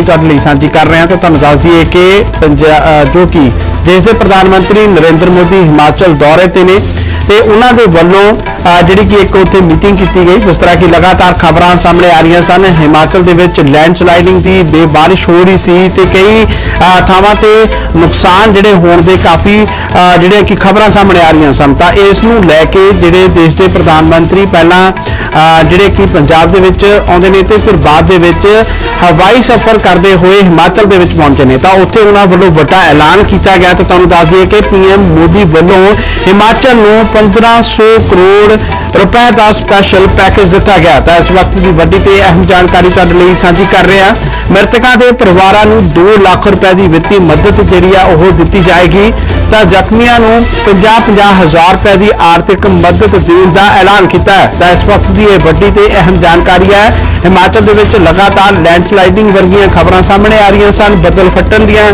ਜਾਣਕਾਰੀ ਤੁਹਾਡੇ ਲਈ ਸਾਂਝੀ ਕਰ ਰਹੇ ਹਾਂ ਤੇ ਤੁਹਾਨੂੰ ਦੱਸ ਦਈਏ ਕਿ ਪੰਜਾ- ਜੋ ਕਿ ਦੇਸ਼ ਦੇ ਪ੍ਰਧਾਨ ਮੰਤਰੀ ਨਰਿੰਦਰ ਮੋਦੀ ਹਿਮਾਚਲ ਦੌਰੇ ਤੇ ਨੇ। ਤੇ ਉਹਨਾਂ ਦੇ ਵੱਲੋਂ ਜਿਹੜੀ ਕਿ ਇੱਕ ਉੱਥੇ ਮੀਟਿੰਗ ਕੀਤੀ ਗਈ, ਜਿਸ ਤਰ੍ਹਾਂ ਕਿ ਲਗਾਤਾਰ ਖਬਰਾਂ ਸਾਹਮਣੇ ਆ ਰਹੀਆਂ ਸਨ। ਹਿਮਾਚਲ ਦੇ ਵਿੱਚ ਲੈਂਡਸਲਾਈਡਿੰਗ ਦੀ ਬੇਬਾਰਿਸ਼ ਹੋ ਰਹੀ ਸੀ ਤੇ ਕਈ ਥਾਵਾਂ ਤੇ ਨੁਕਸਾਨ ਜਿਹੜੇ ਹੋਣ ਦੇ ਕਾਫੀ ਜਿਹੜੇ ਕਿ ਖਬਰਾਂ ਸਾਹਮਣੇ ਆ ਰਹੀਆਂ ਸਨ। ਤਾਂ ਇਸ ਨੂੰ ਲੈ ਕੇ ਜਿਹੜੇ ਦੇਸ਼ ਦੇ ਪ੍ਰਧਾਨ ਮੰਤਰੀ ਪਹਿਲਾਂ ਜਿਹੜੇ ਕਿ ਪੰਜਾਬ ਦੇ ਵਿੱਚ ਆਉਂਦੇ ਨੇ ਤੇ ਫਿਰ ਬਾਅਦ ਦੇ ਵਿੱਚ ਹਵਾਈ ਸਫ਼ਰ ਕਰਦੇ ਹੋਏ ਹਿਮਾਚਲ ਦੇ ਵਿੱਚ ਪਹੁੰਚੇ ਨੇ। ਤਾਂ ਉੱਥੇ ਉਹਨਾਂ ਵੱਲੋਂ ਵੱਡਾ ਐਲਾਨ ਕੀਤਾ ਗਿਆ ਤੇ ਤੁਹਾਨੂੰ ਦੱਸ ਦਈਏ ਕਿ ਪੀਐਮ ਮੋਦੀ ਵੱਲੋਂ ਹਿਮਾਚਲ ਨੂੰ 1500 ਕਰੋੜ ਰੁਪਏ ਦਾ ਸਪੈਸ਼ਲ ਪੈਕੇਜ ਦਿੱਤਾ ਗਿਆ। ਤਾਂ ਇਸ ਵਕਤ ਦੀ ਵੱਡੀ ਤੇ ਅਹਿਮ ਜਾਣਕਾਰੀ ਤੁਹਾਡੇ ਲਈ ਸਾਂਝੀ ਕਰ ਰਹੇ। ਹਾਂ ਮ੍ਰਿਤਕਾਂ ਦੇ ਪਰਿਵਾਰਾਂ ਨੂੰ 2 ਲੱਖ ਰੁਪਏ ਦੀ ਵਿੱਤੀ ਮਦਦ ਜਿਹੜੀ ਆ ਉਹ ਦਿੱਤੀ ਜਾਏਗੀ। ਤਾਂ ਜ਼ਖਮੀਆਂ ਨੂੰ 50-50 ਹਜ਼ਾਰ ਰੁਪਏ ਦੀ ਆਰਥਿਕ ਮਦਦ ਦੇਣ ਦਾ ਐਲਾਨ ਕੀਤਾ ਹੈ। ਤਾਂ ਇਸ ਵਕਤ ਦੀ ਇਹ ਵੱਡੀ ਤੇ ਅਹਿਮ ਜਾਣਕਾਰੀ ਹੈ ਹਿਮਾਚਲ ਦੇ ਵਿੱਚ ਲਗਾਤਾਰ ਲੈਂਡਸਲਾਈਡਿੰਗ ਵਰਗੀਆਂ ਖਬਰਾਂ ਸਾਹਮਣੇ ਆ ਰਹੀਆਂ ਸਨ, ਬੱਦਲ ਫਟਣ ਦੀਆਂ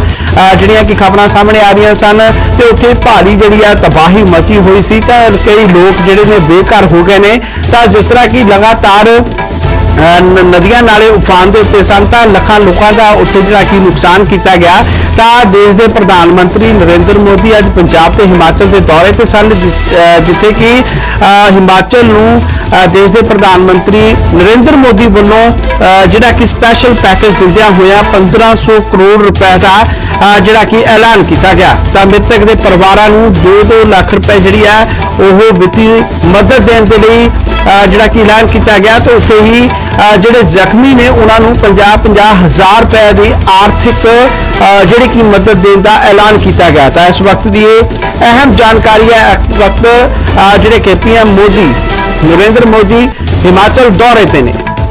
ਜਿਹੜੀਆਂ ਕਿ ਖਬਰਾਂ ਸਾਹਮਣੇ ਆ ਰਹੀਆਂ ਸਨ ਤੇ ਉੱਥੇ ਭਾਰੀ ਜਿਹੜੀ ਆ ਤਬਾਹੀ ਮਚੀ ਹੋਈ ਸੀ ਤਾਂ ਕਈ ਲੋਕ ਜਿਹੜੇ ਨੇ ਬੇਘਰ ਹੋ ਗਏ ਨੇ। ਤਾਂ ਜਿਸ ਤਰ੍ਹਾਂ ਕਿ ਲਗਾਤਾਰ ਨਦੀਆਂ ਨਾਲੇ ਉਫਾਨ ਦੇ ਉੱਤੇ ਸਨ ਤਾਂ ਲੱਖਾਂ ਲੋਕਾਂ ਦਾ ਉੱਥੇ ਜਿਹੜਾ ਕਿ ਨੁਕਸਾਨ ਕੀਤਾ ਗਿਆ। ਤਾਂ ਦੇਸ਼ ਦੇ ਪ੍ਰਧਾਨ ਮੰਤਰੀ ਨਰਿੰਦਰ ਮੋਦੀ ਅੱਜ ਪੰਜਾਬ ਤੇ ਹਿਮਾਚਲ ਦੇ ਦੌਰੇ ਤੇ ਸਨ, ਜਿ- ਜਿੱਥੇ ਕਿ ਹਿਮਾਚਲ ਨੂੰ ਦੇਸ਼ ਦੇ ਪ੍ਰਧਾਨ ਮੰਤਰੀ ਨਰਿੰਦਰ ਮੋਦੀ ਵੱਲੋਂ ਜਿਹੜਾ ਕਿ ਸਪੈਸ਼ਲ ਪੈਕੇਜ ਦਿੰਦਿਆਂ ਹੋਇਆ 1500 ਕਰੋੜ ਰੁਪਏ ਦਾ ਜਿਹੜਾ ਕਿ ਐਲਾਨ ਕੀਤਾ ਗਿਆ। ਤਾਂ ਮ੍ਰਿਤਕ ਦੇ ਪਰਿਵਾਰਾਂ ਨੂੰ 2-2 ਲੱਖ ਰੁਪਏ ਜਿਹੜੀ ਹੈ ਉਹ ਵਿੱਤੀ ਮਦਦ ਦੇਣ ਦੇ ਲਈ ਜਿਹੜਾ ਕਿ ਐਲਾਨ ਕੀਤਾ ਗਿਆ। ਤੇ ਉੱਥੇ ਹੀ ਜਿਹੜੇ ਜ਼ਖਮੀ ਨੇ, ਉਹਨਾਂ ਨੂੰ 50-50 ਹਜ਼ਾਰ ਰੁਪਏ ਦੀ ਆਰਥਿਕ ਅਹ ਜਿਹੜੀ ਕਿ ਮਦਦ ਦੇਣ ਦਾ ਐਲਾਨ ਕੀਤਾ ਗਿਆ। ਤਾਂ ਇਸ ਵਕਤ ਦੀ ਇਹ ਅਹਿਮ ਜਾਣਕਾਰੀ ਹੈ, ਇਸ ਵਕਤ ਜਿਹੜੇ ਕਿ ਪੀਐਮ ਮੋਦੀ, ਨਰਿੰਦਰ ਮੋਦੀ ਹਿਮਾਚਲ ਦੌਰੇ ਤੇ ਨੇ।